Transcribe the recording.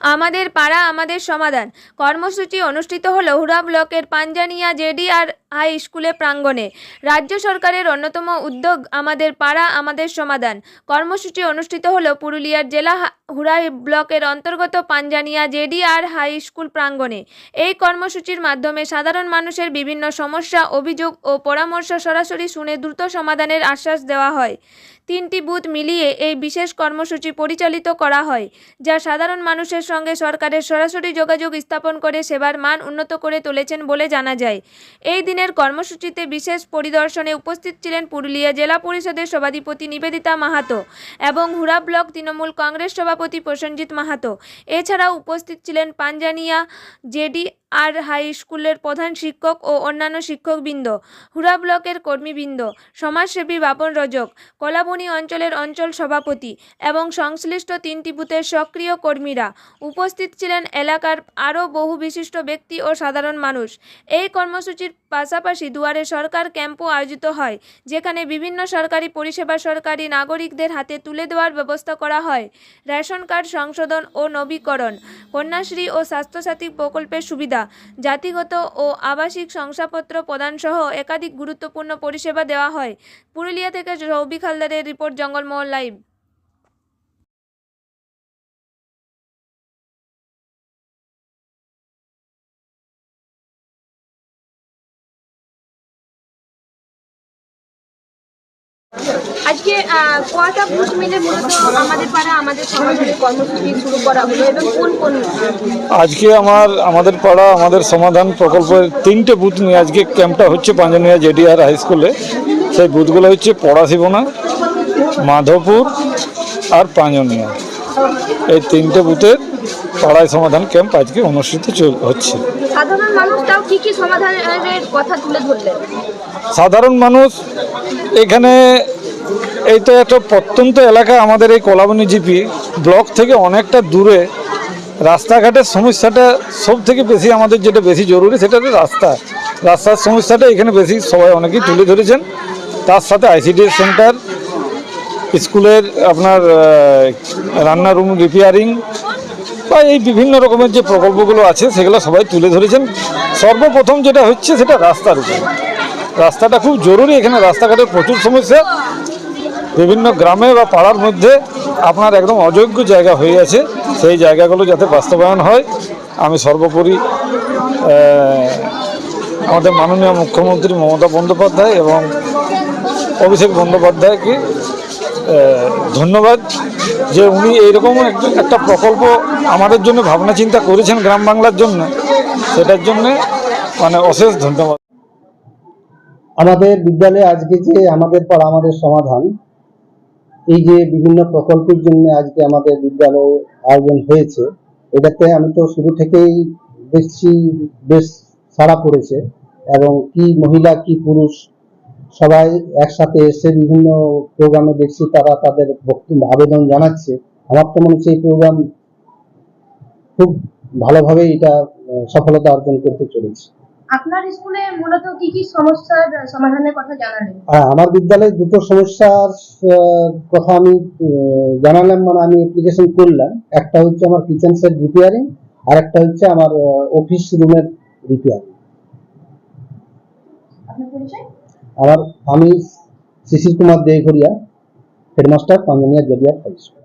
আমাদের পাড়া, আমাদের সমাধান। কর্মসূচি অনুষ্ঠিত হল হুড়া ব্লকের পাঞ্জানিয়া জেডিআর হাই স্কুলে প্রাঙ্গণে। রাজ্য সরকারের অন্যতম উদ্যোগ আমাদের পাড়া, আমাদের সমাধান। কর্মসূচি অনুষ্ঠিত হল পুরুলিয়ার জেলা হা- হুড়াই ব্লকের অন্তর্গত পাঞ্জানিয়া জেডিআর হাই স্কুল প্রাঙ্গণে। এই কর্মসূচির মাধ্যমে সাধারণ মানুষের বিভিন্ন সমস্যা, অভিযোগ ও পরামর্শ সরাসরি শুনে দ্রুত সমাধানের আশ্বাস দেওয়া হয়। তিনটি বুথ মিলিয়ে এই বিশেষ কর্মসূচি পরিচালিত করা হয়, যা সাধারণ মানুষের সঙ্গে সরকারের সরাসরি যোগাযোগ স্থাপন করে সেবার মান উন্নত করে তুলেছেন বলে জানা যায়। এই দিনের কর্মসূচিতে বিশেষ পরিদর্শনে উপস্থিত ছিলেন পুরুলিয়া জেলা পরিষদের সভাধিপতি নিবেদিতা মাহাতো এবং হুরা ব্লক তৃণমূল কংগ্রেস সভাপতি প্রসেনজিৎ মাহাতো। এছাড়াও উপস্থিত ছিলেন পাঞ্জানিয়া জেডি আর হাই স্কুলের প্রধান শিক্ষক ও অন্যান্য শিক্ষকবৃন্দ হুরা ব্লকের কর্মীবৃন্দ, সমাজসেবী বাপন রজক, কলাবনী অঞ্চলের অঞ্চল সভাপতি এবং সংশ্লিষ্ট তিনটি বুথের সক্রিয় কর্মীরা উপস্থিত ছিলেন এলাকার আরও বহু বিশিষ্ট ব্যক্তি ও সাধারণ মানুষ। এই কর্মসূচির পাশাপাশি দুয়ারে সরকার ক্যাম্পও আয়োজিত হয়, যেখানে বিভিন্ন সরকারি পরিষেবা সরকারি নাগরিকদের হাতে তুলে দেওয়ার ব্যবস্থা করা হয়। রেশন কার্ড সংশোধন ও নবীকরণ, কন্যাশ্রী ও স্বাস্থ্যসাথী প্রকল্পের সুবিধা, জাতিগত ও আবাসিক শংসাপত্র প্রদানসহ একাধিক গুরুত্বপূর্ণ পরিষেবা দেওয়া হয়। পুরুলিয়া থেকে রৌবিক হালদারের রিপোর্ট জঙ্গলমহল লাইভ। আজকে কয়টা বুথ মিলে মূলত আমাদের পাড়া আমাদের সমাধানের কর্মসূচি শুরু করা হলো এবং কোন কোন আজকে আমার আমাদের পাড়া আমাদের সমাধান প্রকল্পের তিনটে বুথ নিয়ে আজকে ক্যাম্পটা হচ্ছে পাঞ্জানিয়া জেডিআর হাই স্কুলে। সেই বুথগুলো হচ্ছে পড়া পড়াশিবনা মাধবপুর আর পাঞ্জানিয়া। এই তিনটে বুথের পাড়ায় সমাধান ক্যাম্প আজকে অনুষ্ঠিত চল- হচ্ছে। সাধারণ মানুষ এখানে এই তো একটা প্রত্যন্ত এলাকা আমাদের এই কলাবনী জিপি ব্লক থেকে অনেকটা দূরে। রাস্তাঘাটের সমস্যাটা সব থেকে বেশি আমাদের যেটা বেশি জরুরি সেটা হচ্ছে রাস্তা। রাস্তার সমস্যাটা এখানে বেশি সবাই অনেকেই তুলে ধরেছেন। তার সাথে আইসিডিএস সেন্টার স্কুলের আপনার আহ, রান্নার রুম রিপেয়ারিং বা এই বিভিন্ন রকমের যে প্রকল্পগুলো আছে সেগুলো সবাই তুলে ধরেছেন। সর্বপ্রথম যেটা হচ্ছে সেটা রাস্তার উপর। রাস্তাটা খুব জরুরি এখানে রাস্তাঘাটের প্রচুর সমস্যা। বিভিন্ন গ্রামে বা পাড়ার মধ্যে আপনার একদম অযোগ্য জায়গা হয়ে আছে। সেই জায়গাগুলো যাতে বাস্তবায়ন হয়। আমি সর্বোপরি আমাদের মাননীয় মুখ্যমন্ত্রী মমতা বন্দ্যোপাধ্যায় এবং অভিষেক বন্দ্যোপাধ্যায়কে ধন্যবাদ যে উনি এইরকম এক- একটা প্রকল্প আমাদের জন্য ভাবনা চিন্তা করেছেন গ্রাম বাংলার জন্য, সেটার জন্য মানে অশেষ ধন্যবাদ। আমাদের বিদ্যালয়ে আজকে যে আমাদের পর আমাদের সমাধান, এই যে বিভিন্ন প্রকল্পের জন্য আজকে আমাদের বিদ্যালয়ে আয়োজন হয়েছে, এটাতে আমি তো শুরু থেকেই দেখছি বেশ সাড়া পড়েছে, এবং কি মহিলা, কি পুরুষ সবাই একসাথে এসে বিভিন্ন প্রোগ্রামে দেখছি তারা তাদের বক্তব্য আবেদন জানাচ্ছে। আমার তো মনে হচ্ছে এই প্রোগ্রাম খুব ভালোভাবে এটা সফলতা অর্জন করতে চলেছে। আপনার স্কুলে মূলত কি কি সমস্যার সমাধানের কথা জানালেন? হ্যাঁ আমার বিদ্যালয়ে দুটো সমস্যার কথা আমি জানালাম মানে আমি অ্যাপ্লিকেশন করলাম। একটা হচ্ছে আমার কিচেন সেট রিপেয়ারিং আর একটা হচ্ছে আমার অফিস রুমের রিপেয়ারিং আমার আমি Shishir Kumar Deghoria headmaster Panjamia জেডিয়ার high school